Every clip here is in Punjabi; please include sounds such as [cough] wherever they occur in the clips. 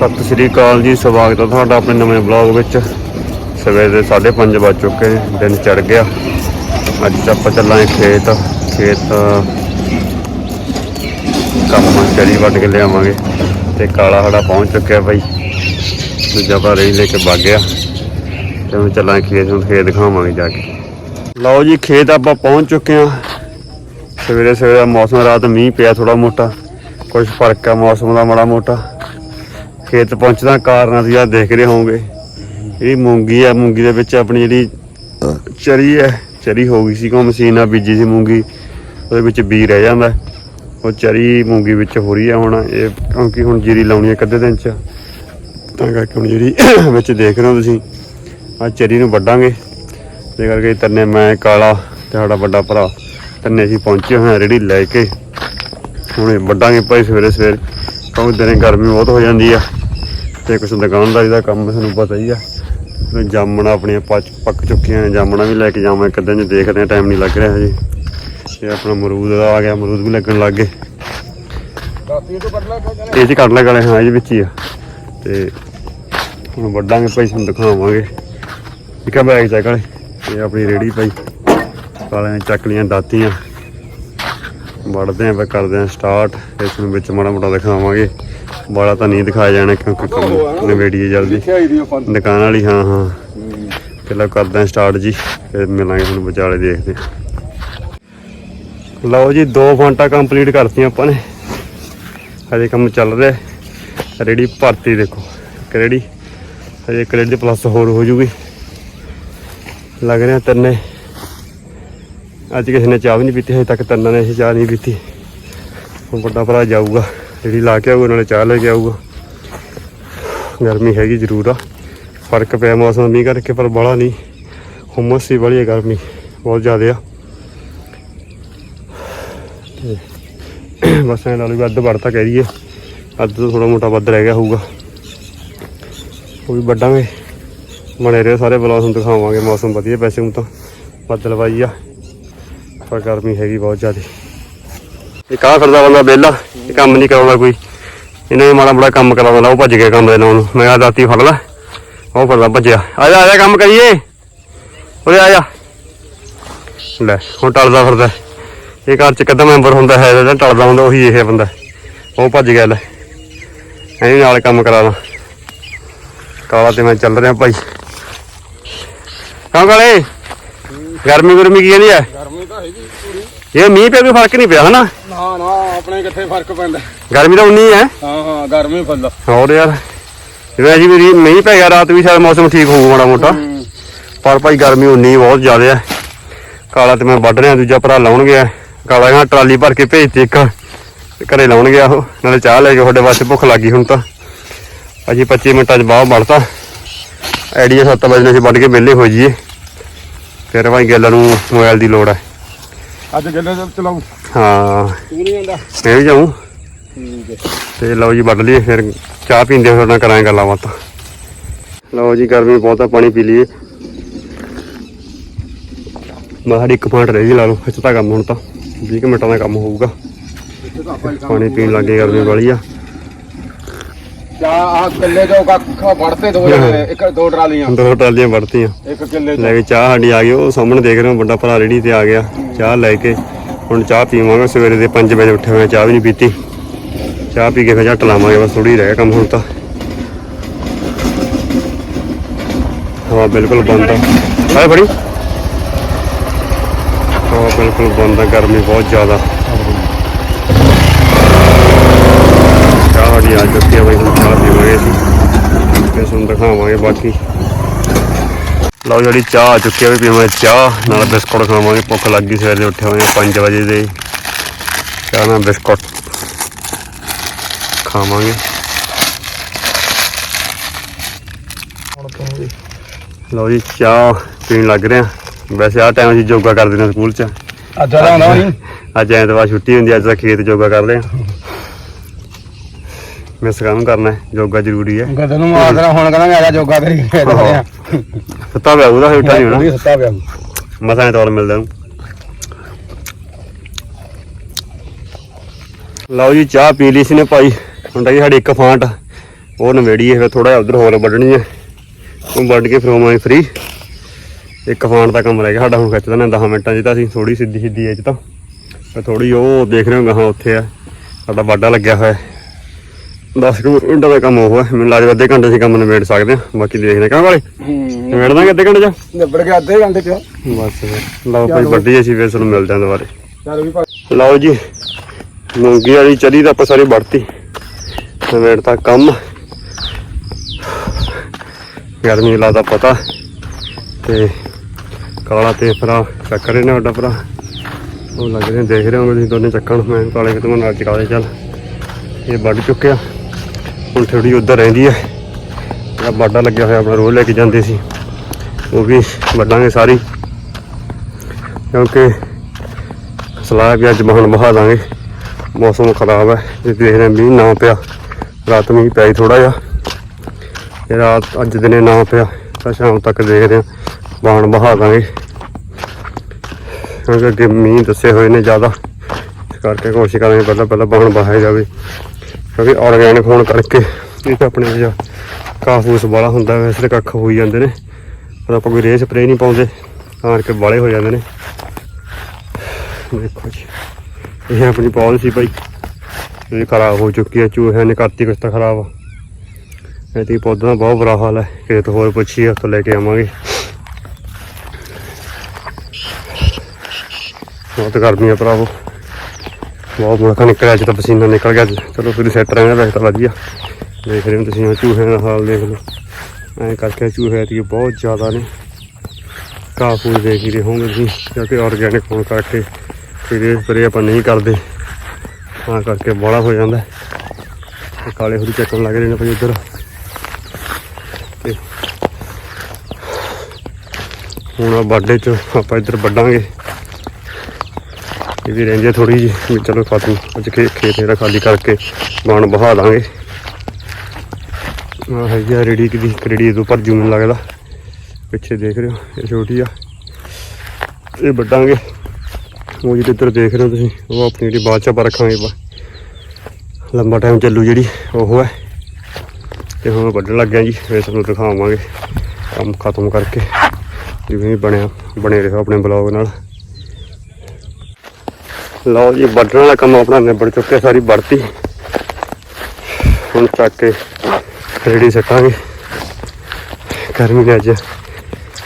ਸਤਿ ਸ੍ਰੀ ਅਕਾਲ ਜੀ, ਸਵਾਗਤ ਹੈ ਤੁਹਾਡਾ ਆਪਣੇ ਨਵੇਂ ਬਲੌਗ ਵਿੱਚ। ਸਵੇਰ ਦੇ 5:30 ਵੱਜ ਚੁੱਕੇ ਦਿਨ ਚੜ ਗਿਆ। ਅੱਜ ਆਪਾਂ ਚੱਲਾਂਗੇ ਖੇਤ ਖੇਤ, ਕੰਮ ਚਰੀ ਵੱਢ ਕੇ ਲਿਆਵਾਂਗੇ। ਤੇ ਕਾਲਾ ਸਾਡਾ ਪਹੁੰਚ ਚੁੱਕਿਆ ਬਾਈ। ਦੂਜਾ ਭਾ ਰਹੀ ਲੈ ਕੇ ਵਗ ਗਿਆ। ਤੇ ਹੁਣ ਚੱਲਾਂਗੇ ਖੇਤ ਨੂੰ ਖੇਤ ਦਿਖਾਵਾਂਗੇ ਜਾ ਕੇ। ਲਓ ਜੀ, ਖੇਤ ਆਪਾਂ ਪਹੁੰਚ ਚੁੱਕੇ ਹਾਂ। ਸਵੇਰੇ ਸਵੇਰੇ ਮੌਸਮ, ਰਾਤ ਮੀਂਹ ਪਿਆ ਥੋੜਾ ਮੋਟਾ। ਕੁਝ ਫ਼ਰਕ ਆ ਮੌਸਮ ਦਾ, ਮਾੜਾ ਮੋਟਾ। ਖੇਤ ਪਹੁੰਚਦਾ, ਕਾਰਨ ਅਸੀਂ ਆ ਦੇਖ ਰਹੇ ਹੋਵੋਗੇ। ਇਹ ਮੂੰਗੀ ਆ, ਮੂੰਗੀ ਦੇ ਵਿੱਚ ਆਪਣੀ ਜਿਹੜੀ ਚਰੀ ਹੈ ਚਰੀ ਹੋ ਗਈ ਸੀ ਕੋ ਮਸ਼ੀਨ ਨਾਲ ਬੀਜੀ ਸੀ ਮੂੰਗੀ, ਉਹਦੇ ਵਿੱਚ ਬੀ ਰਹਿ ਜਾਂਦਾ। ਉਹ ਚਰੀ ਮੂੰਗੀ ਵਿੱਚ ਹੋ ਰਹੀ ਆ ਹੁਣ, ਇਹ ਕਿਉਂਕਿ ਹੁਣ ਜੀਰੀ ਲਾਉਣੀ ਹੈ ਕੱਦੇ ਦਿਨ ਚ। ਤਾਂ ਕਰਕੇ ਹੁਣ ਜਿਹੜੀ [coughs] ਵਿੱਚ ਦੇਖ ਰਹੇ ਹੋ ਤੁਸੀਂ। ਆ ਚਰੀ ਨੂੰ ਵੱਢਾਂਗੇ। ਤੇ ਕਰਕੇ ਤੰਨੇ ਮੈਂ ਕਾਲਾ ਤੇ ਸਾਡਾ ਵੱਡਾ ਭਰਾ ਤੰਨੇ ਅਸੀਂ ਪਹੁੰਚੇ ਹੋਏ ਆ ਰੇੜੀ ਲੈ ਕੇ। ਹੁਣ ਵੱਢਾਂਗੇ ਭਾਈ ਸਵੇਰੇ ਸਵੇਰੇ ਕਿਉਂਕਿ ਦਿਨੇ ਗਰਮੀ ਬਹੁਤ ਹੋ ਜਾਂਦੀ ਆ। ਤੇ ਕੁਛ ਦੁਕਾਨਦਾਰੀ ਦਾ ਕੰਮ ਤੁਹਾਨੂੰ ਪਤਾ ਹੀ ਆ। ਤੇ ਜਾਮਣਾ ਆਪਣੀਆਂ ਪੱਕ ਚੁੱਕੀਆਂ ਨੇ, ਜਾਮਣਾ ਵੀ ਲੈ ਕੇ ਜਾਵਾਂ, ਇੱਕ ਦਿਨ ਚ ਦੇਖਦੇ ਆ ਟਾਈਮ ਨਹੀਂ ਲੱਗ ਰਿਹਾ ਹਜੇ। ਤੇ ਆਪਣਾ ਮਰੂਦ ਦਾ ਆ ਗਿਆ ਮਰੂਦ ਵੀ ਲੱਗਣ ਲੱਗ ਗਏ। ਇਹ ਚ ਕੱਢ ਲੈ ਗਲੇ ਹਾਂ ਇਹਦੇ ਵਿੱਚ ਹੀ ਆ। ਤੇ ਹੁਣ ਵੱਢਾਂਗੇ ਭਾਈ, ਤੁਹਾਨੂੰ ਦਿਖਾਵਾਂਗੇ। ਠੀਕ ਆ ਬੈਗ ਚੱਕ ਲੈ ਇਹ ਆਪਣੀ ਰੇੜੀ ਭਾਈ। ਕਾਲਿਆਂ ਨੇ ਚੱਕ ਲੀਆਂ ਦਾਤੀਆਂ। ਵੜਦੇ ਆਂ, ਫਿਰ ਕਰਦੇ ਆਂ ਸਟਾਰਟ ਇਸ ਨੂੰ ਵਿੱਚ ਮਾੜਾ ਮੋਟਾ ਦਿਖਾਵਾਂਗੇ। ਬਾਲਾ ਤਾਂ ਨਹੀਂ ਦਿਖਾਇਆ ਜਾਣਾ ਕਿਉਂਕਿ ਕੰਮ ਨਵੇੜੀਏ ਜਲਦੀ ਦੁਕਾਨ ਵਾਲੀ ਹਾਂ ਹਾਂ। ਚਲੋ ਕਰਦੇ ਆਂ ਸਟਾਰਟ ਜੀ ਫਿਰ ਮਿਲਾਂਗੇ ਤੁਹਾਨੂੰ ਵਿਚਾਲੇ ਦੇਖਦੇ। ਲਓ ਜੀ ਦੋ ਫਾਂਟਾ ਕੰਪਲੀਟ ਕਰਤੀਆਂ ਆਪਾਂ ਨੇ। ਹਜੇ ਕੰਮ ਚੱਲ ਰਿਹਾ। ਰੇੜੀ ਭਰਤੀ ਦੇਖੋ ਇੱਕ ਰੇੜੀ ਹਜੇ ਇੱਕ ਰੇੜੀ ਪਲੱਸ ਹੋਰ ਹੋ ਜੂਗੀ। ਲੱਗ ਰਿਹਾ ਤਿੰਨੇ। ਅੱਜ ਕਿਸੇ ਨੇ ਚਾਹ ਵੀ ਨਹੀਂ ਪੀਤੀ ਹਜੇ ਤੱਕ ਤਿੰਨਾਂ ਨੇ ਇਹ ਚਾਹ ਨਹੀਂ ਪੀਤੀ। ਹੁਣ ਵੱਡਾ ਭਰਾ ਜਾਊਗਾ। ਜਿਹੜੀ ਲਾ ਕੇ ਆਊਗਾ, ਨਾਲੇ ਚਾਹ ਲੈ ਕੇ ਆਊਗਾ। ਗਰਮੀ ਹੈਗੀ ਜ਼ਰੂਰ ਆ। ਫ਼ਰਕ ਪਿਆ ਮੌਸਮ ਮੀਂਹ ਕਰਕੇ, ਪਰ ਬੜਾ ਨਹੀਂ। ਹੁਮਸ ਸੀ ਬੜੀ ਹੈ ਗਰਮੀ। ਬਹੁਤ ਜ਼ਿਆਦਾ ਆ। ਤੇ ਬਸ ਐਂ ਲਾ ਲਓ ਵੀ ਅੱਧ ਵੜਤਾ ਕਹਿ ਦਈਏ। ਅੱਧ ਤੋਂ ਥੋੜਾ ਮੋਟਾ ਵੱਧ ਰਹਿ ਗਿਆ ਹੋਊਗਾ। ਉਹ ਵੀ ਵੱਡਾਂਗੇ ਬਣੇ ਰਹੇ ਸਾਰੇ ਬਲੌਗ ਨੂੰ ਦਿਖਾਵਾਂਗੇ ਮੌਸਮ ਵਧੀਆ, ਵੈਸੇ ਹੁਣ ਤਾਂ ਬੱਦਲਵਾਈ ਆ। ਪਰ ਗਰਮੀ ਹੈਗੀ ਬਹੁਤ ਜ਼ਿਆਦਾ। ਇਹ ਕਾਹ ਫਿਰਦਾ ਬੰਦਾ ਵਿਹਲਾ ਇਹ ਕੰਮ ਨਹੀਂ ਕਰਾਉਂਦਾ ਕੋਈ। ਇਹਨੇ ਮਾੜਾ ਮੋੜਾ ਕੰਮ ਕਰਾਉਂਦਾ ਉਹ ਭੱਜ ਗਿਆ ਕੰਮ ਦੇ ਨਾਲ ਮੈਂ ਆ ਦਾਤੀ ਫੜ ਲੈ ਉਹ ਫਿਰਦਾ ਭੱਜਿਆ। ਆ ਜਾ ਆ ਜਾ ਕੰਮ ਕਰੀਏ। ਓਏ ਆ ਜਾ। ਲੈ ਹੁਣ ਟਲਦਾ ਫਿਰਦਾ। ਇਹ ਘਰ ਚ ਕਦਮ ਮੈਂਬਰ ਹੁੰਦਾ ਹੈ ਜਿਹੜਾ ਟਲਦਾ ਹੁੰਦਾ ਉਹੀ ਇਹ ਬੰਦਾ। ਉਹ ਭੱਜ ਗਿਆ ਲੈ। ਐਂ ਨਾਲ ਕੰਮ ਕਰਾਣਾ ਕਾਲਾ ਤੇ ਮੈਂ ਚੱਲ ਰਿਹਾ ਭਾਈ। ਕਾਹ ਕਾਲੇ? ਗਰਮੀ ਗੁਰਮੀ ਕੀ ਕਹਿੰਦੀ ਐ? ਗਰਮੀ ਤਾਂ ਹੈਗੀ ਪੂਰੀ। ਇਹ ਮੀਂਹ ਪਿਆ ਕੋਈ ਫ਼ਰਕ ਨਹੀਂ ਪਿਆ ਹਨਾ? ਨਾ ਨਾ ਆਪਣੇ ਕਿੱਥੇ ਫ਼ਰਕ ਪੈਂਦਾ। ਗਰਮੀ ਤਾਂ ਉਨੀ ਹੈ। ਹਾਂ ਹਾਂ ਗਰਮੀ ਫੁੱਲ ਹੋਰ ਯਾਰ ਜਿਵੇਂ ਜੀ ਮੇਰੀ ਮੀਂਹ ਪੈ ਗਿਆ ਰਾਤ ਵੀ ਸ਼ਾਇਦ ਮੌਸਮ ਠੀਕ ਹੋਊ ਮਾੜਾ ਮੋਟਾ। ਪਰ ਭਾਈ ਗਰਮੀ ਉਨੀ ਬਹੁਤ ਜ਼ਿਆਦਾ ਹੈ। ਕਾਲਾ ਤੇ ਮੈਂ ਵੱਢ ਰਿਹਾ ਦੂਜਾ ਭਰਾ ਲਾਉਣ ਗਿਆ। ਕਾਲਾ ਇਹਨਾਂ ਟਰਾਲੀ ਭਰ ਕੇ ਭੇਜਤੀ ਇੱਕ। ਤੇ ਘਰੇ ਲਾਉਣ ਗਿਆ ਉਹ ਨਾਲੇ ਚਾਹ ਲੈ ਕੇ ਤੁਹਾਡੇ ਵਾਸਤੇ ਭੁੱਖ ਲੱਗੀ ਹੁਣ ਤਾਂ। ਅਜੀ 25 ਮਿੰਟਾਂ 'ਚ ਬਾਹ ਵੜਤਾ। ਆਈਡੀਆ 7 ਵਜੇ ਨੂੰ ਅਸੀਂ ਵੱਢ ਕੇ ਵਿਹਲੇ ਹੋ ਜਾਈਏ। ਫਿਰ ਭਾਈ ਗੱਲ ਨੂੰ ਮੋਬਾਈਲ ਦੀ ਲੋੜ ਹੈ। ਅੱਜ ਗੱਲੇ ਤੇ ਚਲਾਉ। ਹਾਂ। ਤੂੰ ਨਹੀਂ ਆਂਦਾ ਮੈਂ ਵੀ ਜਾਊਂ। ਠੀਕ ਹੈ। ਤੇ ਲਓ ਜੀ ਵੱਢ ਲਈਏ ਫਿਰ ਚਾਹ ਪੀਂਦੇ ਨਾਲ ਕਰਾਂਗੇ ਗੱਲਾਂ ਬਾਤਾਂ। ਲਓ ਜੀ ਗਰਮੀ ਬਹੁਤ ਪਾਣੀ ਪੀ ਲਈਏ। ਮਾੜੀ ਇੱਕ ਫਾਂਟ ਰਹਿ ਲਾ ਲਓ ਤਾਂ ਕੰਮ ਹੁਣ ਤਾਂ। 20 ਕੁ ਮਿੰਟਾਂ ਦਾ ਕੰਮ ਹੋਊਗਾ। ਪਾਣੀ ਪੀਣ ਲੱਗੇ ਗਰਮੀ ਵਾਲੀ ਆ। ਚਾ ਆ ਕਿੱਲੇ ਜੋ ਕੱਖਾ ਵੜਤੇ ਦੋ ਜਣੇ ਇੱਕ ਦੋ ਟਰਾਲੀਆਂ। ਦੋ ਟਰਾਲੀਆਂ ਵੜਤੀਆਂ। ਇੱਕ ਕਿੱਲੇ ਲੈ ਕੇ ਚਾਹ ਸਾਡੀ ਆ ਗਈ ਉਹ ਸਾਹਮਣੇ ਦੇਖ ਰਹੇ ਹੋ ਵੱਡਾ ਭਰਾ ਰੇੜੀ ਤੇ ਆ ਗਿਆ। ਚਾਹ ਲੈ ਕੇ ਹੁਣ ਚਾਹ ਪੀਵਾਂਗੇ ਸਵੇਰੇ ਦੇ 5 ਵਜੇ ਉੱਠੇ ਹੋਏ ਚਾਹ ਵੀ ਨਹੀਂ ਪੀਤੀ। ਚਾਹ ਪੀ ਕੇ ਫਿਰ ਝੱਟ ਲਾਵਾਂਗੇ ਬਸ ਥੋੜੀ ਰਹਿ ਗਿਆ ਕੰਮ ਹੁਣ ਤਾਂ। ਹਵਾ ਬਿਲਕੁਲ ਬੰਦ ਆ। ਹਾਏ ਫੜੀ। ਹਵਾ ਬਿਲਕੁਲ ਬੰਦ ਆ ਗਰਮੀ ਬਹੁਤ ਜ਼ਿਆਦਾ। ਚਾਹ ਸਾਡੀ ਆ ਚੁੱਕੀ ਆ ਬਈ ਹੁਣ। ਤੇ ਤੁਹਾਨੂੰ ਦਿਖਾਵਾਂਗੇ ਬਾਕੀ। ਲਓ ਜਿਹੜੀ ਚਾਹ ਆ ਚੁੱਕੀ ਆ ਵੀ ਪੀਵਾਂਗੇ ਚਾਹ ਨਾਲ ਬਿਸਕੁਟ ਖਾਵਾਂਗੇ ਭੁੱਖ ਲੱਗ ਗਈ ਸਵੇਰੇ ਦੇ ਉੱਠੇ ਹੋਏ 5 ਵਜੇ ਦੇ। ਚਾਹ ਨਾਲ ਬਿਸਕੁਟ ਖਾਵਾਂਗੇ। ਲਓ ਜੀ ਚਾਹ ਪੀਣ ਲੱਗ ਰਹੇ ਆ। ਵੈਸੇ ਆਹ ਟਾਈਮ ਅਸੀਂ ਯੋਗਾ ਕਰਦੇ ਨੇ ਸਕੂਲ 'ਚ। ਅੱਜ ਦਾ ਆਉਂਦਾ ਨਹੀਂ ਅੱਜ ਐਤਵਾਰ ਛੁੱਟੀ ਹੁੰਦੀ ਆ, ਅੱਜ ਤਾਂ ਖੇਤ ਯੋਗਾ ਕਰਦੇ ਆ। ਮਿਸ ਕਾਹਨੂੰ ਕਰਨਾ ਹੈ? ਯੋਗਾ ਜ਼ਰੂਰੀ ਹੈ। ਗੱਦੇ ਨੂੰ ਮਾਰਦਾ ਹੁਣ ਕਹਿੰਦਾ ਆ ਜਾ ਜੋਗਾ ਆ ਸੁੱਤਾ ਪਿਆ ਉਹਦਾ ਉੱਠਾ ਨਹੀਂ ਹੋਣਾ। ਸੱਤਾ ਪਿਆ। ਮਸਾਂ ਐਤਵਾਰ ਮਿਲਦਾ ਨੂੰ। ਲਓ ਜੀ ਚਾਹ ਪੀ ਲਈ ਸੀ ਨੇ ਭਾਈ। ਹੁਣ ਰਹੀ ਸਾਡੀ ਇੱਕ ਫਾਂਟ ਉਹ ਨਵੇੜੀਏ ਫਿਰ ਥੋੜਾ ਉਧਰ ਹੋਰ ਵੱਢਣੀ ਹੈ ਉਹ ਵੱਢ ਕੇ ਫਿਰ ਹੋਵਾਂਗੇ ਫ੍ਰੀ ਇੱਕ ਫਾਨ ਦਾ ਕੰਮ ਰਹਿ ਗਿਆ ਸਾਡਾ ਹੁਣ ਖਿੱਚ ਦਿੰਦੇ 10 ਮਿੰਟਾਂ 'ਚ ਤਾਂ ਅਸੀਂ ਥੋੜੀ ਸਿੱਧੀ ਸਿੱਧੀ ਇਹ 'ਚ ਤਾਂ। ਫਿਰ ਥੋੜੀ ਉਹ ਦੇਖ ਰਹੇ ਹੋ ਗਾਹਾਂ ਉੱਥੇ ਆ। ਸਾਡਾ ਵਾਢਾ ਲੱਗਿਆ ਹੋਇਆ। 10 ਮਿੰਟਾਂ ਦਾ ਕੰਮ ਉਹ ਹੈ ਮੈਨੂੰ ਲੱਗਦਾ ਅੱਧੇ ਘੰਟੇ 'ਚ ਕੰਮ ਨਿਬੇੜ ਸਕਦੇ ਹਾਂ। ਬਾਕੀ ਦੇਖਦੇ ਹਾਂ। ਕਾਂ ਵਾਲੇ? ਨਿਬੇੜ ਦਾਂਗੇ ਅੱਧੇ ਘੰਟੇ 'ਚ? ਨਿਬੜ ਗਿਆ ਅੱਧੇ ਘੰਟੇ ਚ। ਬਸ ਫਿਰ। ਲਓ ਭਾਈ ਵੱਡੀ ਅਸੀਂ ਫਿਰ ਤੁਹਾਨੂੰ ਮਿਲਦੇ ਹਾਂ ਦੁਬਾਰੇ। ਲਓ ਜੀ ਮੂੰਗੀ ਵਾਲੀ ਚਰੀ ਤਾਂ ਆਪਾਂ ਸਾਰੀ ਵੜਤੀ। ਨਵੇੜ ਤਾਂ ਕੰਮ। ਗਰਮੀ ਦਾ ਤਾਂ ਪਤਾ। ਤੇ ਕਾਲਾ ਤੇ ਭਰਾ ਚੱਕ ਰਹੇ ਨੇ ਵੱਡਾ ਭਰਾ। ਉਹ ਲੱਗ ਰਹੇ ਦੇਖ ਰਹੇ ਹੋਗੇ ਤੁਸੀਂ ਦੋਨੇ ਚੱਕਣ। ਮੈਂ ਕਾਲੇ ਕਿਤੇ ਨਾਲ ਚਕਾ ਦੇ ਚੱਲ। ਇਹ ਵੱਢ ਚੁੱਕਿਆ। ਹੁਣ ਥੋੜੀ ਉਧਰ ਰਹਿੰਦੀ ਹੈ ਜਿਹੜਾ ਬਾਡਾ ਲੱਗਿਆ ਹੋਇਆ, ਆਪਣਾ ਰੋਜ਼ ਲੈ ਕੇ ਜਾਂਦੇ ਸੀ। ਉਹ ਵੀ ਵੱਢਾਂਗੇ ਸਾਰੀ। ਕਿਉਂਕਿ ਸਲਾਹ ਵੀ ਅੱਜ ਮਹਾਨ ਬਹਾ ਦਾਂਗੇ। ਮੌਸਮ ਖਰਾਬ ਹੈ ਜੇ ਦੇਖਦੇ ਹਾਂ ਮੀਂਹ ਨਾ ਪਿਆ। ਰਾਤ ਮੀਂਹ ਪਿਆ ਥੋੜਾ ਜਿਹਾ। ਇਹ ਰਾਤ ਅੱਜ ਦਿਨੇ ਨਾ ਪਿਆ, ਤਾਂ ਸ਼ਾਮ ਤੱਕ ਦੇਖਦੇ ਹਾਂ ਬਾਣ ਬਹਾ ਦਾਂਗੇ। ਕਿਉਂਕਿ ਅੱਗੇ ਮੀਂਹ ਦੱਸੇ ਹੋਏ ਨੇ ਜ਼ਿਆਦਾ। ਇਸ ਕਰਕੇ ਕੋਸ਼ਿਸ਼ ਕਰਾਂਗੇ ਪਹਿਲਾਂ ਪਹਿਲਾਂ ਬਾਣ ਬਹਾਇਆ ਜਾਵੇ। ਕਿਉਂਕਿ ਆਰਗੈਨਿਕ ਹੋਣ ਕਰਕੇ ਇਹ ਤਾਂ ਆਪਣੇ ਜਿਹਾ ਕਾਫੂਸ ਵਾਲਾ ਹੁੰਦਾ ਵੈਸੇ ਤਾਂ ਕੱਖ ਹੋਈ ਜਾਂਦੇ ਨੇ, ਪਰ ਆਪਾਂ ਕੋਈ ਰੇਹ ਸਪਰੇ ਨਹੀਂ ਪਾਉਂਦੇ, ਤਾਂ ਕਰਕੇ ਵਾਲੇ ਹੋ ਜਾਂਦੇ ਨੇ। ਦੇਖੋ ਜੀ, ਇਹ ਆਪਣੀ ਪਾਲਿਸੀ ਭਾਈ ਇਹ ਖਰਾਬ ਹੋ ਚੁੱਕੀ ਹੈ ਚੂਹਿਆਂ ਨੇ ਕਰਤੀ ਕੁਛ ਤਾਂ ਖਰਾਬ। ਇਹ ਤੇ ਪੌਦਾ ਦਾ ਬਹੁਤ ਬੁਰਾ ਹਾਲ ਹੈ ਕਿਤੇ ਹੋਰ ਪੁੱਛੀ ਉੱਥੋਂ ਲੈ ਕੇ ਆਵਾਂਗੇ। ਬਹੁਤ ਗਰਮੀ ਆ ਭਰਾਵੋ। ਬਹੁਤ ਮੁਲਕਾ ਨਿਕਲਿਆ ਅੱਜ ਤਾਂ ਪਸੀਨਾ ਨਿਕਲ ਗਿਆ ਅੱਜ। ਚਲੋ ਫਿਰ ਸੈੱਟ ਰਹਿਣਾ ਵੈਸੇ ਤਾਂ ਵਧੀਆ। ਦੇਖ ਰਹੇ ਹੋ ਤੁਸੀਂ ਆਹ ਚੂਹਿਆਂ ਦਾ ਹਾਲ ਦੇਖ ਲਓ। ਐਂ ਕਰਕੇ ਚੂਹੇ ਦੀ ਬਹੁਤ ਜ਼ਿਆਦਾ ਨੇ। ਘਾਹ ਫੂਸ ਦੇਖ ਹੀ ਰਹੇ ਹੋਗੇ ਤੁਸੀਂ ਕਿਉਂਕਿ ਆਰਗੈਨਿਕ ਹੋਣ ਕਰਕੇ ਫਿਰ ਇਹ ਸਪਰੇ ਆਪਾਂ ਨਹੀਂ ਕਰਦੇ। ਤਾਂ ਕਰਕੇ ਬੜਾ ਹੋ ਜਾਂਦਾ। ਕਾਲੇ ਹੋਰੀ ਚੱਕਣ ਲੱਗ ਰਹੇ ਨੇ ਭਾਈ ਇੱਧਰ। ਤੇ ਹੁਣ ਆ ਬਾਡੇ ਚ ਆਪਾਂ ਇੱਧਰ ਵੱਢਾਂਗੇ। ਇਹ ਵੀ ਰਹਿੰਦੀ ਥੋੜੀ ਜੀ ਵੀ ਚਲੋ ਖਤਮ ਅੱਜ ਖੇ, ਖੇਤ ਜਿਹੜਾ ਖਾਲੀ ਕਰਕੇ ਬਾਣ ਬਹਾ ਦਾਂਗੇ। ਆ ਹੈਗੀ ਆ ਰੇੜੀ ਦੀ ਰੇੜੀ ਤੋਂ ਪਰ ਜੂਨ ਲੱਗਦਾ। ਪਿੱਛੇ ਦੇਖ ਰਹੇ ਹੋ, ਇਹ ਛੋਟੀ ਆ। ਇਹ ਵੱਢਾਂਗੇ। ਉਹ ਜਿਹੜੀ ਇੱਧਰ ਦੇਖ ਰਹੇ ਹੋ ਤੁਸੀਂ, ਉਹ ਆਪਣੀ ਜਿਹੜੀ ਬਾਅਦ ਚ ਆਪਾਂ ਰੱਖਾਂਗੇ ਲੰਬਾ ਟਾਈਮ ਚੱਲੂ ਜਿਹੜੀ, ਉਹ ਹੈ। ਤੇ ਹੁਣ ਵੱਢਣ ਲੱਗਿਆ ਜੀ, ਫਿਰ ਤੁਹਾਨੂੰ ਦਿਖਾਵਾਂਗੇ। ਕੰਮ ਖਤਮ ਕਰਕੇ, ਜਿਵੇਂ ਬਣਿਆ, ਬਣੇ ਰਹੋ ਆਪਣੇ ਬਲੌਗ ਨਾਲ। ਲਓ ਜੀ, ਵੱਢਣ ਵਾਲਾ ਕੰਮ ਆਪਣਾ ਨਿਬੜ ਚੁੱਕਿਆ, ਸਾਰੀ ਵੜਤੀ ਹੁਣ ਚੱਕ ਕੇ ਰੇੜੀ ਸੱਟਾਂਗੇ। ਗਰਮੀ ਨੇ ਅੱਜ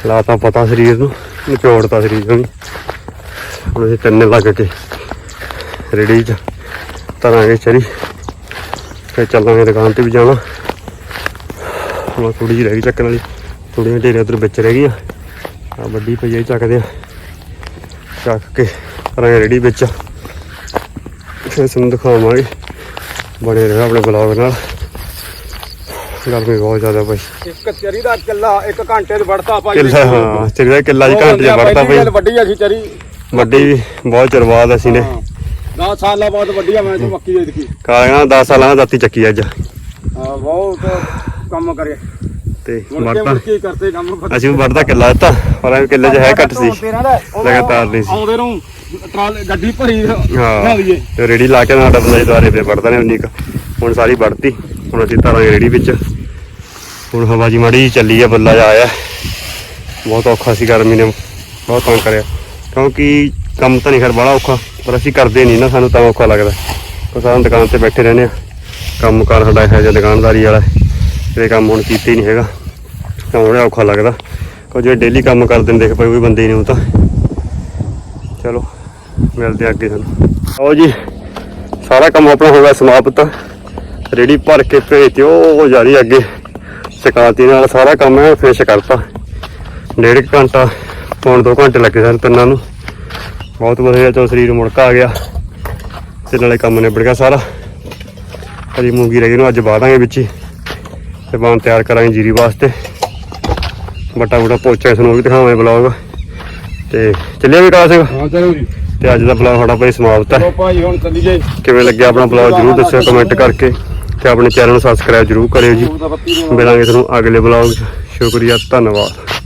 ਲਾਤਾ ਪਤਾ ਸਰੀਰ ਨੂੰ, ਨਿਚੋੜਤਾ ਸਰੀਰ ਨੂੰ ਹੁਣ ਅਸੀਂ ਤਿੰਨੇ ਲੱਗ ਕੇ ਰੇੜੀ 'ਚ ਤਰਾਂਗੇ ਚਰੀ ਫਿਰ ਚੱਲਾਂਗੇ ਦੁਕਾਨ ਤੇ ਵੀ ਜਾਣਾ। ਹੁਣ ਥੋੜੀ ਜਿਹੀ ਰਹਿ ਗਈ ਚੱਕਣ ਵਾਲੀ ਥੋੜੀਆਂ ਢੇਰੇ ਉਧਰ ਵਿੱਚ ਰਹਿ ਗਈਆਂ। ਆ ਵੱਡੀ ਪਈ ਚੱਕਦੇ ਆ। ਚੱਕ ਕੇ ਤਰਾਂਗੇ ਰੇੜੀ ਵਿੱਚ। ਫਿਰ ਤੁਹਾਨੂੰ ਦਿਖਾਵਾਂਗੇ। ਬਣੇ ਰਹੋ ਆਪਣੇ ਬਲੌਗ ਨਾਲ। ਗਰਮੀ ਬਹੁਤ ਜ਼ਿਆਦਾ ਪਈ ਇੱਕ ਚਰੀ ਦਾ ਕਿੱਲਾ ਇੱਕ ਘੰਟੇ ਚ ਵੜਤਾ ਭਾਈ। ਕਿੱਲਾ ਹਾਂ ਚਿਹਰਾ ਕਿੱਲਾ ਜੀ ਘੰਟੇ ਚ ਵੜਤਾ ਪਈ ਵੱਡੀ ਆ ਸੀ ਚਰੀ। ਵੱਡੀ ਵੀ ਬਹੁਤ ਚਿਰ ਬਾਅਦ ਅਸੀਂ ਨੇ। 10 ਸਾਲਾਂ ਬਾਅਦ ਵੱਡੀ ਆ ਮੈਂ ਤੇ ਮੱਕੀ ਦੇ ਦਿੱਤੀ ਕਾਲੀਆਂ 10 ਸਾਲਾਂ ਦਾ ਦਾਤੀ ਚੱਕੀ ਅੱਜ। ਹਾਂ ਬਹੁਤ ਕੰਮ ਕਰੇ ਤੇ ਵੜਤਾ ਕੇ ਕੰਮ ਅਸੀਂ ਵੀ ਵੜਦਾ ਕਿੱਲਾ ਦਿੱਤਾ ਪਰ ਐਂ ਕਿੱਲੇ 'ਚ ਹੈ ਘੱਟ ਸੀ। ਲਗਾਤਾਰ ਨਹੀਂ ਸੀ। ਆਉਂਦੇ ਨੂੰ ਟਰਾਲ ਗੱਡੀ ਭਰੀ ਹਾਂ ਹਾਂ ਲਈਏ। ਤੇ ਰੇੜੀ ਲਾ ਕੇ ਨਾ ਸਾਡਾ ਬੰਦਾ ਦੁਆਰੇ ਤੇ ਵੜਦਾ ਨੇ ਉਨੀ ਕੁ। ਹੁਣ ਸਾਰੀ ਵੜਤੀ ਹੁਣ ਅਸੀਂ ਧਾਰਾਂਗੇ ਰੇੜੀ ਵਿੱਚ। ਹੁਣ ਹਵਾ ਜੀ ਮਾੜੀ ਚੱਲੀ ਆ ਬੱਲਾ ਜਾ ਆਇਆ। ਬਹੁਤ ਔਖਾ ਸੀ ਗਰਮੀ ਨੇ ਬਹੁਤ ਤੰਗ ਕਰਿਆ। ਕਿਉਂਕਿ ਕੰਮ ਤਾਂ ਨਹੀਂ ਕਰ ਬੜਾ ਔਖਾ ਪਰ ਅਸੀਂ ਕਰਦੇ ਨਹੀਂ ਨਾ ਸਾਨੂੰ ਤਾਂ ਔਖਾ ਲੱਗਦਾ। ਉਹ ਸਾਰਾ ਦੁਕਾਨ ਤੇ ਬੈਠੇ ਰਹਿੰਦੇ ਆ। ਕੰਮ ਕਾਰ ਸਾਡਾ ਇਹੋ ਜਿਹਾ ਦੁਕਾਨਦਾਰੀ ਵਾਲਾ। ਇਹ ਕੰਮ ਹੁਣ ਕੀਤਾ ਹੀ ਨਹੀਂ ਹੈਗਾ। ਤਾਂ ਹੁਣ ਔਖਾ ਲੱਗਦਾ। ਕਿਉਂ ਜੇ ਡੇਲੀ ਕੰਮ ਕਰਦੇ ਨੇ, ਦੇਖ ਪਏ ਕੋਈ ਬੰਦੇ ਹੀ ਨਹੀਂ ਉਹ ਤਾਂ। ਚਲੋ, ਮਿਲਦੇ ਅੱਗੇ ਸਾਨੂੰ। ਆਓ ਜੀ, ਸਾਰਾ ਕੰਮ ਆਪਣਾ ਹੋ ਗਿਆ ਸਮਾਪਤ। ਰੇੜੀ ਭਰ ਕੇ ਭੇਜਤੀ ਉਹ ਜਾ ਰਹੀ ਅੱਗੇ। ਸ਼ਿਕਾਇਤੀ ਨਾਲ ਸਾਰਾ ਕੰਮ ਹੈ ਫਿਸ਼ ਕਰਤਾ। ਡੇਢ ਘੰਟਾ, ਪੌਣ ਦੋ ਘੰਟੇ ਲੱਗੇ ਸਨ ਤਿੰਨਾਂ ਨੂੰ। ਬਹੁਤ ਵਧੀਆ ਚੋ ਸਰੀਰ ਮੁੜਕਾ ਆ ਗਿਆ। ਤੇ ਨਾਲੇ ਕੰਮ ਨਿਬੜ ਗਿਆ ਸਾਰਾ। ਅਜੀ ਮੂੰਗੀ ਰਹਿ ਗਈ ਨੂੰ ਅੱਜ ਬਾਦਾਂਗੇ ਵਿੱਚ ਹੀ। ਤੇ ਬਾਣ ਤਿਆਰ ਕਰਾਂਗੇ ਜੀਰੀ ਵਾਸਤੇ। ਬਟਾ ਬਟਾ ਪੋਚਾ ਇਸ ਨੂੰ ਵੀ ਦਿਖਾਵਾਂਗੇ ਬਲੌਗ ਤੇ ਚੱਲਿਆ ਵੀ ਕਾਸ ਹਾਂ ਚਲੋ ਜੀ। ਤੇ ਅੱਜ ਦਾ ਬਲੌਗ ਸਾਡਾ ਭਾਈ ਸਮਾਪਤ ਹੈ। ਚਲੋ ਭਾਈ ਹੁਣ ਚੱਲੀਏ ਕਿਵੇਂ ਲੱਗਿਆ ਆਪਣਾ ਬਲੌਗ ਜਰੂਰ ਦੱਸਿਓ ਕਮੈਂਟ ਕਰਕੇ ਤੇ ਆਪਣੇ ਚੈਨਲ ਨੂੰ ਸਬਸਕ੍ਰਾਈਬ ਜਰੂਰ ਕਰਿਓ ਜੀ। ਮਿਲਾਂਗੇ ਤੁਹਾਨੂੰ ਅਗਲੇ ਬਲੌਗ 'ਚ। ਸ਼ੁਕਰੀਆ ਧੰਨਵਾਦ।